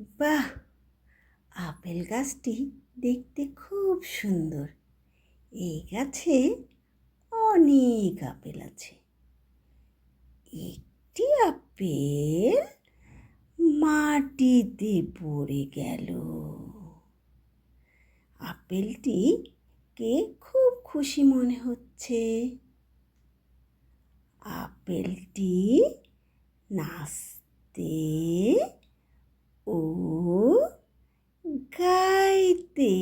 বাহ! আপেল গাছটি দেখতে খুব সুন্দর। এই গাছে অনেক আপেল আছে। একটি আপেল মাটিতে পড়ে গেল। আপেলটি কে খুব খুশি মনে হচ্ছে। আপেলটি নাচতে ও গাইতে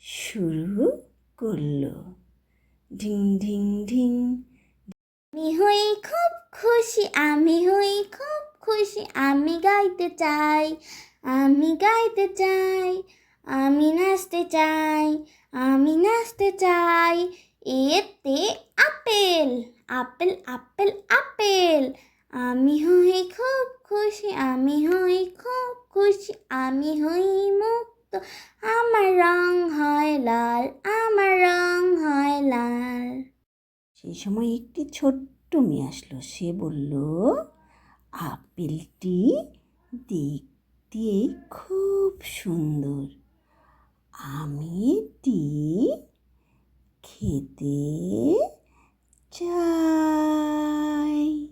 শুরু করল। ঢিং ঢিং ঢিং। আমি হই খুব খুশি, আমি হই খুব খুশি, আমি গাইতে চাই, আমি গাইতে চাই, আমি নাচতে চাই, আমি নাচতে চাই। এতে আপেল আপেল আপেল আপেল। আমি হই খুব খুশি, আমি হই খুব খুশি, আমি হই মুক্ত। আমার রং হয় লাল, আমার রং হয় লাল। সেই সময় একটি ছোট্ট মেয়ে আসলো। সে বলল, আপেলটি দেখতে খুব সুন্দর। আমি এটি খেতে চাই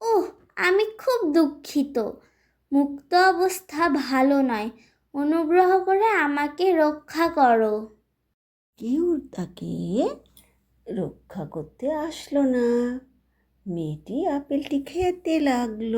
ওহ আমি খুব দুঃখিত। মুক্ত অবস্থা ভালো নয়। অনুগ্রহ করে আমাকে রক্ষা করো। কেউ তাকে রক্ষা করতে আসলো না। মেয়েটি আপেলটি খেতে লাগল।